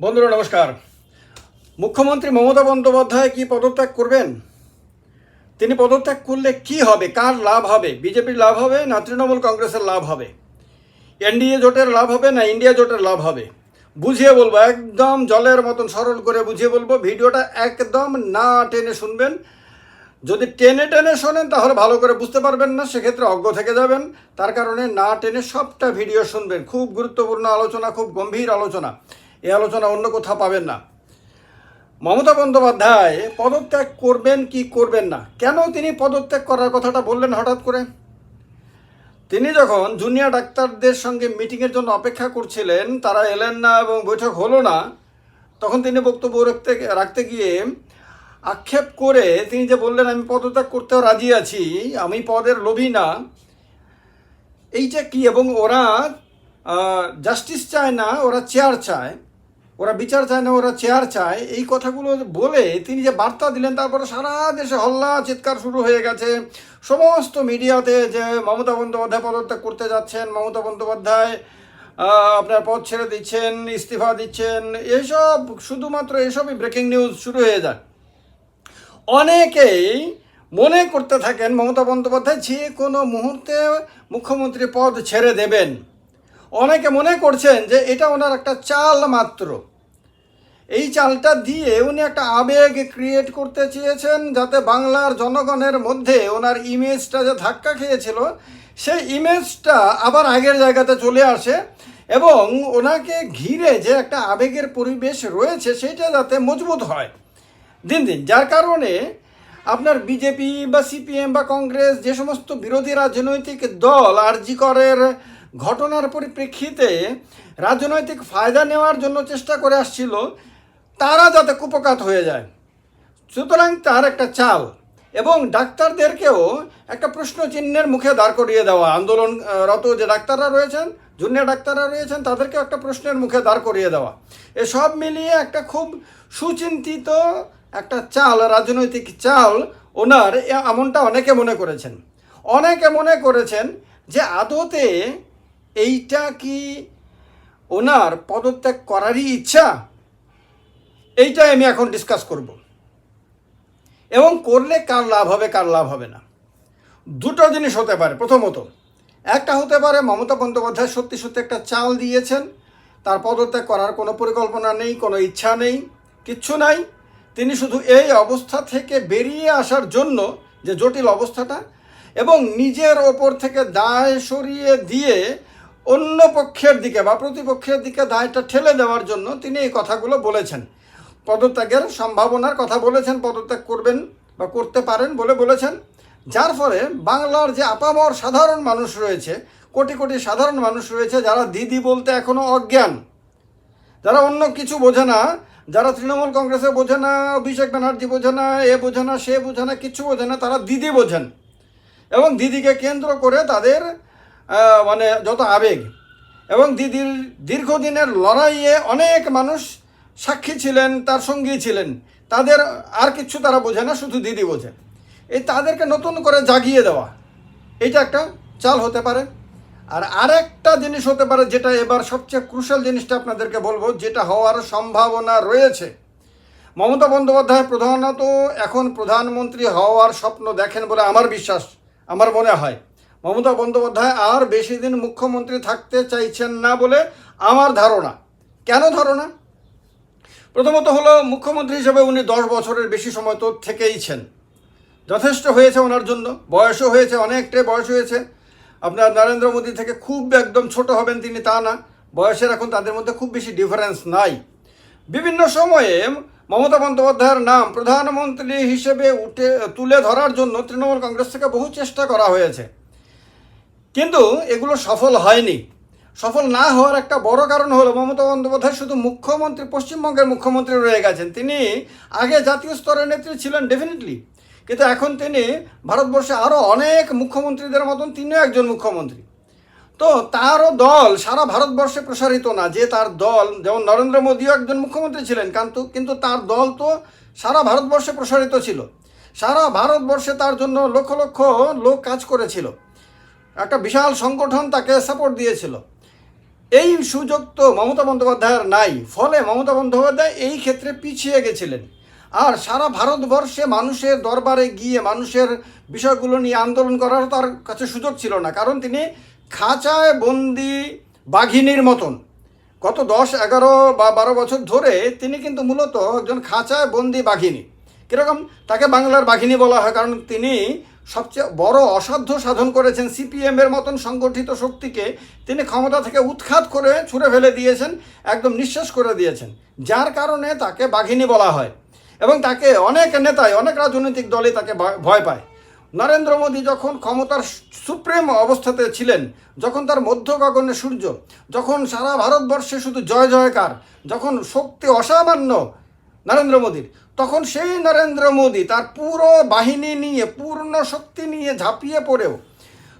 বন্ধুরা, নমস্কার। মুখ্যমন্ত্রী মমতা বন্দ্যোপাধ্যায় কি পদত্যাগ করবেন? তিনি পদত্যাগ করলে কি হবে? কার লাভ হবে? বিজেপির লাভ হবে না তৃণমূল কংগ্রেসের লাভ হবে? এনডিএ জোটের লাভ হবে না ইন্ডিয়া জোটের লাভ হবে? বুঝিয়ে বলব, একদম জলের মতন সরল করে বুঝিয়ে বলব, ভিডিওটা একদম না টেনে শুনবেন। যদি টেনে টেনে শোনেন, তাহলে ভালো করে বুঝতে পারবেন না, সেক্ষেত্রে অজ্ঞ থেকে যাবেন। তার কারণে না টেনে সবটা ভিডিও শুনবেন। খুব গুরুত্বপূর্ণ আলোচনা, খুব গম্ভীর আলোচনা। এই আলোচনা অন্য কোথাও পাবেন না। মমতা বন্দ্যোপাধ্যায় পদত্যাগ করবেন কি করবেন না? কেন তিনি পদত্যাগ করার কথাটা বললেন হঠাৎ করে? তিনি যখন জুনিয়র ডাক্তারদের সঙ্গে মিটিংয়ের জন্য অপেক্ষা করছিলেন, তারা এলেন না এবং বৈঠক হলো না, তখন তিনি বক্তব্য রাখতে রাখতে গিয়ে আক্ষেপ করে তিনি যে বললেন, আমি পদত্যাগ করতেও রাজি আছি, আমি পদের লোভী না। এইটা কি? এবং ওরা জাস্টিস চায় না, ওরা চেয়ার চায়। ওরা বিচার চায় না, ওরা চেয়ার চায়। এই কথাগুলো বলে তিনি যে বার্তা দিলেন, তারপরে সারা দেশে হল্লা, চিৎকার শুরু হয়ে গেছে। সমস্ত মিডিয়াতে যে মমতা বন্দ্যোপাধ্যায় পদত্যাগ করতে যাচ্ছেন, মমতা বন্দ্যোপাধ্যায় আপনার পদ ছেড়ে দিচ্ছেন, ইস্তিফা দিচ্ছেন, এসব শুধুমাত্র এসবই ব্রেকিং নিউজ শুরু হয়ে যায়। অনেকেই মনে করতে থাকেন, মমতা বন্দ্যোপাধ্যায় যে কোনো মুহূর্তে মুখ্যমন্ত্রী পদ ছেড়ে দেবেন। অনেকে মনে করছেন যে এটা ওনার একটা চাল মাত্র। এই চালটা দিয়ে উনি একটা আবেগ ক্রিয়েট করতে চেয়েছেন যাতে বাংলার জনগণের মধ্যে ওনার ইমেজটা যে ধাক্কা খেয়েছিল, সেই ইমেজটা আবার আগের জায়গাতে চলে আসে এবং ওনাকে ঘিরে যে একটা আবেগের পরিবেশ রয়েছে, সেটা যাতে মজবুত হয়। দিন দিন, যার কারণে আপনার বিজেপি বা সিপিএম বা কংগ্রেস যে সমস্ত বিরোধী রাজনৈতিক দল আরজি করের ঘটনার পরিপ্রেক্ষিতে রাজনৈতিক ফায়দা নেওয়ার জন্য চেষ্টা করে আসছিল, তারা যাতে কুপকাত হয়ে যায়। সুতরাং তার একটা চাল এবং ডাক্তারদেরকেও একটা প্রশ্ন চিহ্নের মুখে দাঁড় করিয়ে দেওয়া। আন্দোলনরত যে ডাক্তাররা রয়েছেন, জুনিয়র ডাক্তাররা রয়েছেন, তাদেরকেও একটা প্রশ্নের মুখে দাঁড় করিয়ে দেওয়া। এসব মিলিয়ে একটা খুব সুচিন্তিত একটা চাল, রাজনৈতিক চাল ওনার এমনটা অনেকে মনে করেছেন। অনেকে মনে করেছেন যে আদতে এইটা কি ওনার পদত্যাগ করারই ইচ্ছা? এইটাই আমি এখন ডিসকাস করব। এবং করলে কার লাভ হবে, কার লাভ হবে না। দুটো জিনিস হতে পারে। প্রথমত, একটা হতে পারে মমতা বন্দ্যোপাধ্যায় সত্যি সত্যি একটা চাল দিয়েছেন, তার পদত্যাগ করার কোনো পরিকল্পনা নেই, কোনো ইচ্ছা নেই, কিচ্ছু নাই। তিনি শুধু এই অবস্থা থেকে বেরিয়ে আসার জন্য যে জটিল অবস্থাটা এবং নিজের ওপর থেকে দায় সরিয়ে দিয়ে অন্য পক্ষের দিকে বা প্রতিপক্ষের দিকে দায়টা ঠেলে দেওয়ার জন্য তিনি এই কথাগুলো বলেছেন। পদত্যাগের সম্ভাবনার কথা বলেছেন, পদত্যাগ করবেন বা করতে পারেন বলে বলেছেন। যার ফলে বাংলার যে আপামর সাধারণ মানুষ রয়েছে, কোটি কোটি সাধারণ মানুষ রয়েছে, যারা দিদি বলতে এখনও অজ্ঞান। যারা অন্য কিছু বোঝে না, যারা তৃণমূল কংগ্রেসে বোঝে না, অভিষেক ব্যানার্জি বোঝে না, এ বোঝে না, সে বোঝে না, কিছু বোঝে না, তারা দিদি বোঝেন। এবং দিদিকে কেন্দ্র করে তাদের মানে যত আবেগ। এবং দিদির দীর্ঘদিনের লড়াইয়ে অনেক মানুষ সাক্ষী ছিলেন, তার সঙ্গী ছিলেন। তাদের আর কিছু তারা বোঝে না, শুধু দিদি বোঝে। এই তাদেরকে নতুন করে জাগিয়ে দেওয়া, এটা একটা চাল হতে পারে। আর আরেকটা জিনিস হতে পারে যেটা এবার সবচেয়ে ক্রুশাল জিনিসটা আপনাদেরকে বলব, যেটা হওয়ার সম্ভাবনা রয়েছে। মমতা বন্দ্যোপাধ্যায় প্রধানত এখন প্রধানমন্ত্রী হওয়ার স্বপ্ন দেখেন বলে আমার বিশ্বাস, আমার মনে হয়। মমতা বন্দ্যোপাধ্যায় আর বেশি দিন মুখ্যমন্ত্রী থাকতে চাইছেন না বলে আমার ধারণা। কেন ধারণা? প্রথমত হলো, মুখ্যমন্ত্রী হিসেবে উনি দশ বছরের বেশি সময় তো থেকেইছেন। যথেষ্ট হয়েছে ওনার জন্য। বয়সও হয়েছে অনেকটাই, বয়স হয়েছে। আপনার নরেন্দ্র মোদী থেকে খুব একদম ছোট হবেন তিনি তা না। বয়সের এখন তাদের মধ্যে খুব বেশি ডিফারেন্স নাই। বিভিন্ন সময়ে মমতা বন্দ্যোপাধ্যায়ের নাম প্রধানমন্ত্রী হিসেবে উঠে, তুলে ধরার জন্য তৃণমূল কংগ্রেস থেকে বহু চেষ্টা করা হয়েছে। কিন্তু এগুলো সফল হয়নি। সফল না হওয়ার একটা বড় কারণ হলো, মমতা বন্দ্যোপাধ্যায় শুধু মুখ্যমন্ত্রী, পশ্চিমবঙ্গের মুখ্যমন্ত্রী রয়ে গেছেন। তিনি আগে জাতীয় স্তরের নেত্রী ছিলেন ডেফিনেটলি কিন্তু এখন তিনি ভারতবর্ষে আরও অনেক মুখ্যমন্ত্রীদের মতন তিনিও একজন মুখ্যমন্ত্রী। তো তারও দল সারা ভারতবর্ষে প্রসারিত না, যে তার দল, যেমন নরেন্দ্র মোদীও একজন মুখ্যমন্ত্রী ছিলেন, কিন্তু কিন্তু তার দল তো সারা ভারতবর্ষে প্রসারিত ছিল। সারা ভারতবর্ষে তার জন্য লক্ষ লক্ষ লোক কাজ করেছিল। একটা বিশাল সংগঠন তাকে সাপোর্ট দিয়েছিল। এই সুযোগ তো মমতা বন্দ্যোপাধ্যায়ের নাই, ফলে মমতা বন্দ্যোপাধ্যায় এই ক্ষেত্রে পিছিয়ে গেছিলেন। আর সারা ভারতবর্ষে মানুষের দরবারে গিয়ে মানুষের বিষয়গুলো নিয়ে আন্দোলন করার তার কাছে সুযোগ ছিল না, কারণ তিনি খাঁচায় বন্দি বাঘিনীর মতন। গত দশ, এগারো বা বারো বছর ধরে তিনি কিন্তু মূলত একজন খাঁচায় বন্দি বাঘিনী। কীরকম? তাকে বাংলার বাঘিনী বলা হয়, কারণ তিনি সবচেয়ে বড় অসাধ্য সাধন করেছেন সিপিএম এর মতন সংগঠিত শক্তিকে। তিনি ক্ষমতা থেকে উৎখাত করে ছুঁড়ে ফেলে দিয়েছেন, একদম নিঃশেষ করে দিয়েছেন, যার কারণে তাকে বাঘিনী বলা হয় এবং তাকে অনেক নেতাই, অনেক রাজনৈতিক দলই তাকে ভয় পায়। নরেন্দ্র মোদী যখন ক্ষমতার সুপ্রেম অবস্থাতে ছিলেন, যখন তার মধ্য গগনে সূর্য, যখন সারা ভারতবর্ষে শুধু জয় জয়কার, যখন শক্তি অসামান্য নরেন্দ্র মোদীর তখন সেই নরেন্দ্র মোদী তার পুরো বাহিনী নিয়ে, পূর্ণ শক্তি নিয়ে ঝাঁপিয়ে পড়েও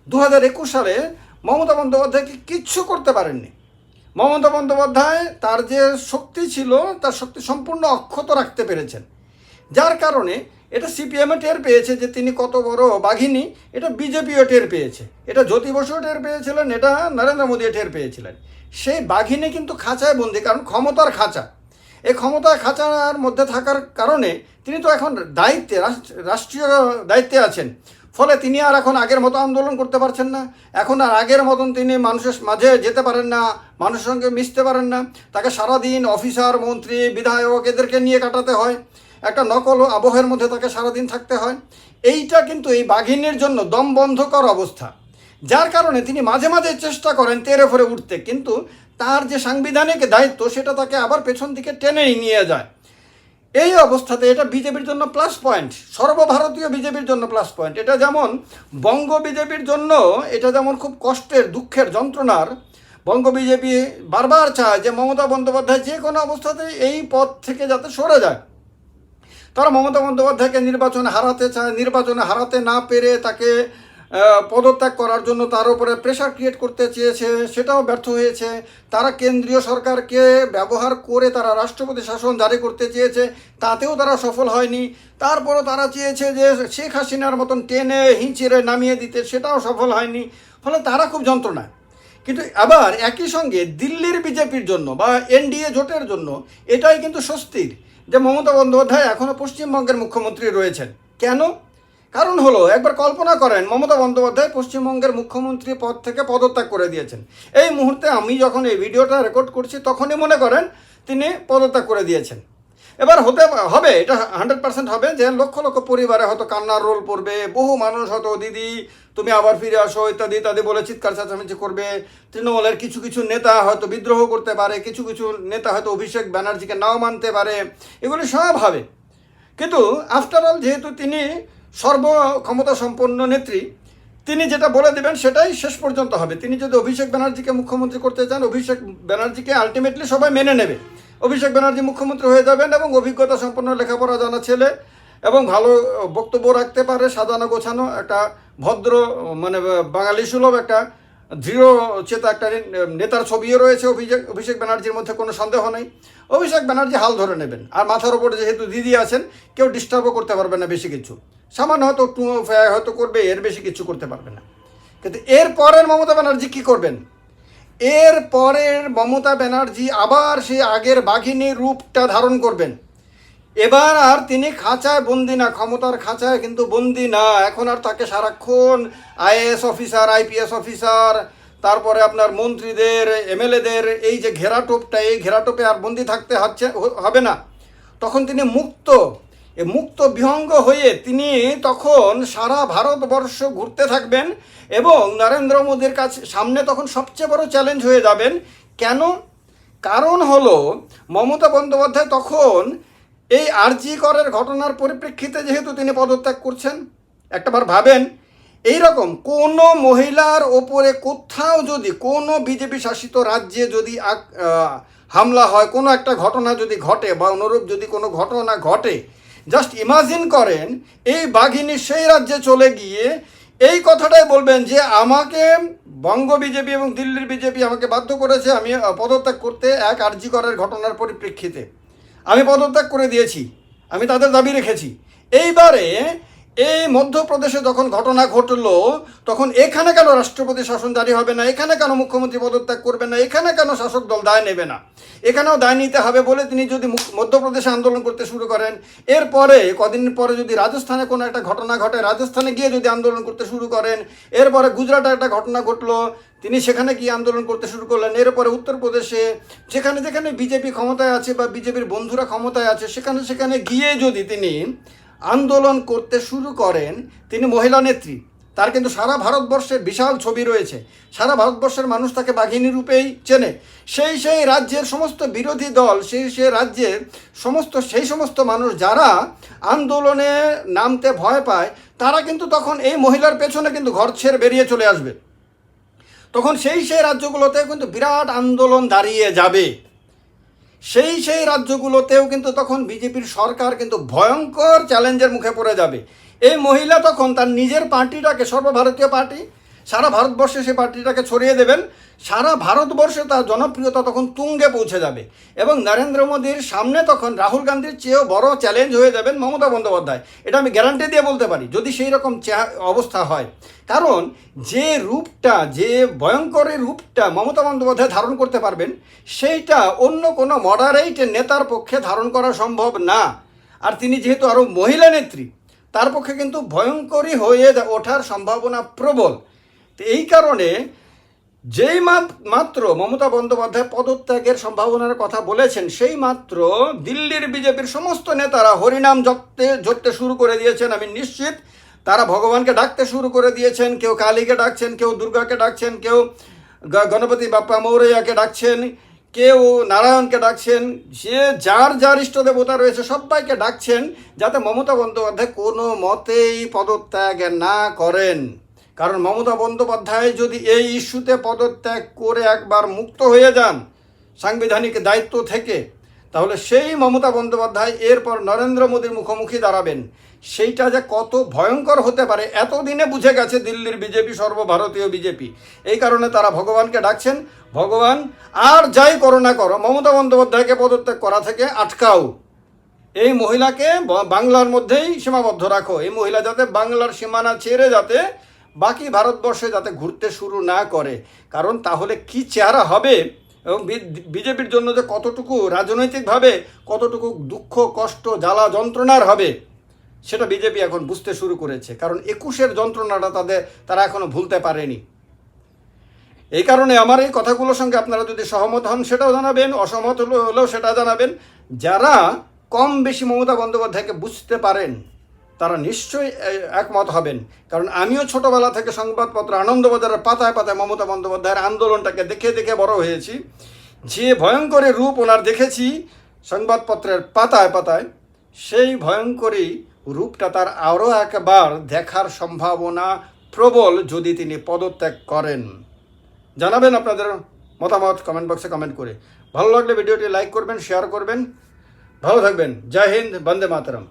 দু হাজার একুশ সালে মমতা বন্দ্যোপাধ্যায়কে কিচ্ছু করতে পারেননি। মমতা বন্দ্যোপাধ্যায় তার যে শক্তি ছিল, তার শক্তি সম্পূর্ণ অক্ষত রাখতে পেরেছেন। যার কারণে এটা সিপিএমও টের পেয়েছে যে তিনি কত বড় বাঘিনী, এটা বিজেপিও টের পেয়েছে। এটা জ্যোতি বসুও টের পেয়েছিলেন, এটা নরেন্দ্র মোদীও টের পেয়েছিলেন। সেই বাঘিনী কিন্তু খাঁচায় বন্দি, কারণ ক্ষমতার খাঁচা। এই ক্ষমতার খাঁচার মধ্যে থাকার কারণে তিনি তো এখন দায়িত্বে, রাষ্ট্র- রাষ্ট্রীয় দায়িত্বে আছেন। ফলে তিনি আর এখন আগের মতো আন্দোলন করতে পারছেন না। এখন আর আগের মতন তিনি মানুষের মাঝে যেতে পারেন না, মানুষের সঙ্গে মিশতে পারেন না। তাকে সারাদিন অফিসার, মন্ত্রী, বিধায়ক এদেরকে নিয়ে কাটাতে হয়। একটা নকল আবহের মধ্যে তাকে সারাদিন থাকতে হয়। এইটা কিন্তু এই বাঘিনীর জন্য দম বন্ধকর অবস্থা। যার কারণে তিনি মাঝে মাঝে চেষ্টা করেন তেরে ফরে উঠতে, কিন্তু তার যে সাংবিধানিক দায়িত্ব, সেটা তাকে আবার পেছন দিকে টেনে নিয়ে যায়। এই অবস্থাতে এটা বিজেপির জন্য প্লাস পয়েন্ট সর্বভারতীয় বিজেপির জন্য প্লাস পয়েন্ট এটা যেমন বঙ্গ বিজেপির জন্য, এটা যেমন খুব কষ্টের, দুঃখের যন্ত্রণার, বঙ্গ বিজেপি বারবার চায় যে মমতা বন্দ্যোপাধ্যায় যে কোনো অবস্থাতেই এই পদ থেকে যাতে সরে যায়। তারা মমতা বন্দ্যোপাধ্যায়কে নির্বাচনে হারাতে চায়, নির্বাচনে হারাতে না পেরে তাকে পদত্যাগ করার জন্য তার উপরে প্রেশার ক্রিয়েট করতে চেয়েছে, সেটাও ব্যর্থ হয়েছে। তারা কেন্দ্রীয় সরকারকে ব্যবহার করে তারা রাষ্ট্রপতি শাসন জারি করতে চেয়েছে, তাতেও তারা সফল হয়নি। তারপরও তারা চেয়েছে যে শেখ হাসিনার মতন টেনে হিঁচিড়ে নামিয়ে দিতে, সেটাও সফল হয়নি। ফলে তারা খুব যন্ত্রণায়। কিন্তু আবার একই সঙ্গে দিল্লির বিজেপির জন্য বা এনডিএ জোটের জন্য এটাই কিন্তু স্বস্তির যে মমতা বন্দ্যোপাধ্যায় এখনও পশ্চিমবঙ্গের মুখ্যমন্ত্রী রয়েছেন। কেন? কারণ হলো, একবার কল্পনা করেন, মমতা বন্দ্যোপাধ্যায় পশ্চিমবঙ্গের মুখ্যমন্ত্রী পদ থেকে পদত্যাগ করে দিয়েছেন। এই মুহূর্তে আমি যখন এই ভিডিওটা রেকর্ড করছি, তখনই মনে করেন তিনি পদত্যাগ করে দিয়েছেন। এবার হতে হবে, এটা হান্ড্রেড পার্সেন্ট হবে যে লক্ষ লক্ষ পরিবারে হয়তো কান্নার রোল পড়বে, বহু মানুষ হয়তো, দিদি, তুমি আবার ফিরে আসো, ইত্যাদি ইত্যাদি বলে চিৎকার চেঁচামেচি করবে। তৃণমূলের কিছু কিছু নেতা হয়তো বিদ্রোহ করতে পারে, কিছু কিছু নেতা হয়তো অভিষেক ব্যানার্জিকে নাও মানতে পারে। এগুলি সব হবে। কিন্তু আফটার অল যেহেতু তিনি সর্ব ক্ষমতা সম্পন্ন নেত্রী, তিনি যেটা বলে দেবেন সেটাই শেষ পর্যন্ত হবে। তিনি যদি অভিষেক ব্যানার্জিকে মুখ্যমন্ত্রী করতে চান, অভিষেক ব্যানার্জিকে আলটিমেটলি সবাই মেনে নেবে। অভিষেক ব্যানার্জি মুখ্যমন্ত্রী হয়ে যাবেন এবং অভিজ্ঞতা সম্পন্ন লেখাপড়া জানা ছেলে এবং ভালো বক্তব্য রাখতে পারে, সাজানো গোছানো, একটা ভদ্র মানে বাঙালি সুলভ, একটা দৃঢ়, চেতা একটা নেতার ছবিও রয়েছে অভিষেক অভিষেক ব্যানার্জির মধ্যে, কোনো সন্দেহ নেই। অভিষেক ব্যানার্জি হাল ধরে নেবেন। আর মাথার ওপর যেহেতু দিদি আছেন, কেউ ডিস্টার্বও করতে পারবে না বেশি কিছু। সামান্য হয়তো হয়তো করবে, এর বেশি কিছু করতে পারবে না। কিন্তু এর পরের মমতা ব্যানার্জি কী করবেন? এর পরের মমতা ব্যানার্জি আবার সেই আগের বাঘিনী রূপটা ধারণ করবেন। এবার আর তিনি খাঁচায় বন্দি না, ক্ষমতার খাঁচায় কিন্তু বন্দি না। এখন আর তাকে সারাক্ষণ আইএএস অফিসার, আইপিএস অফিসার, তারপরে আপনার মন্ত্রীদের, এমএলএদের, এই যে ঘেরাটোপটা, এই ঘেরাটোপে আর বন্দি থাকতে হচ্ছে হবে না। তখন তিনি মুক্ত মুক্ত বিহঙ্গ হয়ে তিনি তখন সারা ভারতবর্ষ ঘুরতে থাকবেন এবং নরেন্দ্র মোদীর কাছে সামনে তখন সবচেয়ে বড় চ্যালেঞ্জ হয়ে যাবেন। কেন? কারণ হলো মমতা বন্দ্যোপাধ্যায় তখন এই আরজি করের ঘটনার পরিপ্রেক্ষিতে যেহেতু তিনি পদত্যাগ করছেন, একটাবার ভাবেন এই রকম কোনো মহিলার ওপরে কোথাও যদি, কোনো বিজেপি শাসিত রাজ্যে যদি হামলা হয়, কোনো একটা ঘটনা যদি ঘটে বা অনুরূপ যদি কোনো ঘটনা ঘটে জাস্ট ইমাজিন করেন, এই বাঘিনী সেই রাজ্যে চলে গিয়ে এই কথাটাই বলবেন যে আমাকে বঙ্গ বিজেপি এবং দিল্লির বিজেপি আমাকে বাধ্য করেছে, আমি পদত্যাগ করতে এক আর্জি করার ঘটনার পরিপ্রেক্ষিতে। আমি পদত্যাগ করে দিয়েছি, আমি তাদের দাবি রেখেছি। এইবারে এই মধ্যপ্রদেশে যখন ঘটনা ঘটলো, তখন এখানে কেন রাষ্ট্রপতি শাসন জারি হবে না? এখানে কেন মুখ্যমন্ত্রী পদত্যাগ করবে না? এখানে কেন শাসক দল দায় নেবে না? এখানেও দায় নিতে হবে বলে তিনি যদি মধ্যপ্রদেশে আন্দোলন করতে শুরু করেন, এরপরে, কদিন পরে যদি রাজস্থানে কোনো একটা ঘটনা ঘটে, রাজস্থানে গিয়ে যদি আন্দোলন করতে শুরু করেন, এরপরে গুজরাটে একটা ঘটনা ঘটলো, তিনি সেখানে গিয়ে আন্দোলন করতে শুরু করলেন, এরপরে উত্তরপ্রদেশে, যেখানে যেখানে বিজেপি ক্ষমতায় আছে বা বিজেপির বন্ধুরা ক্ষমতায় আছে, সেখানে সেখানে গিয়ে যদি তিনি আন্দোলন করতে শুরু করেন তিনি মহিলা নেত্রী। তার কিন্তু সারা ভারতবর্ষের বিশাল ছবি রয়েছে। সারা ভারতবর্ষের মানুষ তাকে বাঘিনী রূপেই চেনে। সেই সেই রাজ্যের সমস্ত বিরোধী দল, সেই সেই রাজ্যের সমস্ত, সেই সমস্ত মানুষ যারা আন্দোলনে নামতে ভয় পায়, তারা কিন্তু তখন এই মহিলার পেছনে কিন্তু ঘর ছেড়ে বেরিয়ে চলে আসবে। তখন সেই সেই রাজ্যগুলোতে কিন্তু বিরাট আন্দোলন দাঁড়িয়ে যাবে। সেই সেই রাজ্যগুলোতেও কিন্তু তখন বিজেপির সরকার কিন্তু ভয়ঙ্কর চ্যালেঞ্জের মুখে পড়ে যাবে। এই মহিলা তখন তার নিজের পার্টিটাকে, সর্বভারতীয় পার্টি, সারা ভারতবর্ষে সেই পার্টিটাকে ছড়িয়ে দেবেন। সারা ভারতবর্ষে তার জনপ্রিয়তা তখন তুঙ্গে পৌঁছে যাবে। এবং নরেন্দ্র মোদীর সামনে তখন রাহুল গান্ধীর চেয়েও বড় চ্যালেঞ্জ হয়ে যাবেন মমতা বন্দ্যোপাধ্যায়। এটা আমি গ্যারান্টি দিয়ে বলতে পারি, যদি সেই রকম অবস্থা হয়। কারণ যে রূপটা, যে ভয়ঙ্কর রূপটা মমতা বন্দ্যোপাধ্যায় ধারণ করতে পারবেন, সেইটা অন্য কোনো মডারেট নেতার পক্ষে ধারণ করা সম্ভব না। আর তিনি যেহেতু আরও মহিলা নেত্রী, তার পক্ষে কিন্তু ভয়ঙ্করই হয়ে ওঠার সম্ভাবনা প্রবল। তো এই কারণে যেই মাত্র মমতা বন্দ্যোপাধ্যায় পদত্যাগের সম্ভাবনার কথা বলেছেন, সেই মাত্র দিল্লির বিজেপির সমস্ত নেতারা হরিনাম জপতে জপতে শুরু করে দিয়েছেন, আমি নিশ্চিত। তারা ভগবানকে ডাকতে শুরু করে দিয়েছেন, কেউ কালীকে ডাকছেন, কেউ দুর্গাকে ডাকছেন, কেউ গণপতি বাপ্পা মৌরৈয়াকে ডাকছেন, কেউ নারায়ণকে ডাকছেন, যে যার যার ইষ্ট দেবতা রয়েছে সবাইকে ডাকছেন, যাতে মমতা বন্দ্যোপাধ্যায় কোনো মতেই পদত্যাগ না করেন। কারণ মমতা বন্দ্যোপাধ্যায় যদি এই ইস্যুতে পদত্যাগ করে একবার মুক্ত হয়ে যান সাংবিধানিক দায়িত্ব থেকে, তাহলে সেই মমতা বন্দ্যোপাধ্যায় এরপর নরেন্দ্র মোদীর মুখোমুখি দাঁড়াবেন। সেইটা যে কত ভয়ঙ্কর হতে পারে, এতদিনে বুঝে গেছে দিল্লির বিজেপি, সর্বভারতীয় বিজেপি। এই কারণে তারা ভগবানকে ডাকছেন, ভগবান, আর যাই করো না করো, মমতা বন্দ্যোপাধ্যায়কে পদত্যাগ করা থেকে আটকাও। এই মহিলাকে বাংলার মধ্যেই সীমাবদ্ধ রাখো। এই মহিলা যাতে বাংলার সীমানা ছেড়ে যাতে বাকি ভারতবর্ষে যাতে ঘুরতে শুরু না করে। কারণ তাহলে কি চেহারা হবে এবং বিজেপির জন্য যে কতটুকু রাজনৈতিকভাবে কতটুকু দুঃখ, কষ্ট, জ্বালা, যন্ত্রণার হবে, সেটা বিজেপি এখন বুঝতে শুরু করেছে। কারণ একুশের যন্ত্রণাটা তাদের তারা এখনও ভুলতে পারেনি। এই কারণে আমার এই কথাগুলোর সঙ্গে আপনারা যদি সহমত হন, সেটাও জানাবেন, অসহমত হলেও সেটা জানাবেন। যারা কম বেশি মমতা বন্দ্যোপাধ্যায়কে বুঝতে পারেন তারা নিশ্চয়ই একমত হবেন। কারণ আমিও ছোটবেলা থেকে সংবাদপত্র আনন্দবাজারের পাতায় পাতায় মমতা বন্দ্যোপাধ্যায়ের আন্দোলনটাকে দেখে দেখে বড় হয়েছি। যে ভয়ঙ্করী রূপ ওনার দেখেছি সংবাদপত্রের পাতায় পাতায়, সেই ভয়ঙ্করী রূপটা তার আরও একবার দেখার সম্ভাবনা প্রবল যদি তিনি পদত্যাগ করেন। জানাবেন আপনাদের মতামত কমেন্ট বক্সে কমেন্ট করে। ভালো লাগলে ভিডিওটি লাইক করবেন, শেয়ার করবেন। ভালো থাকবেন। জয় হিন্দ, বন্দে মাতরম।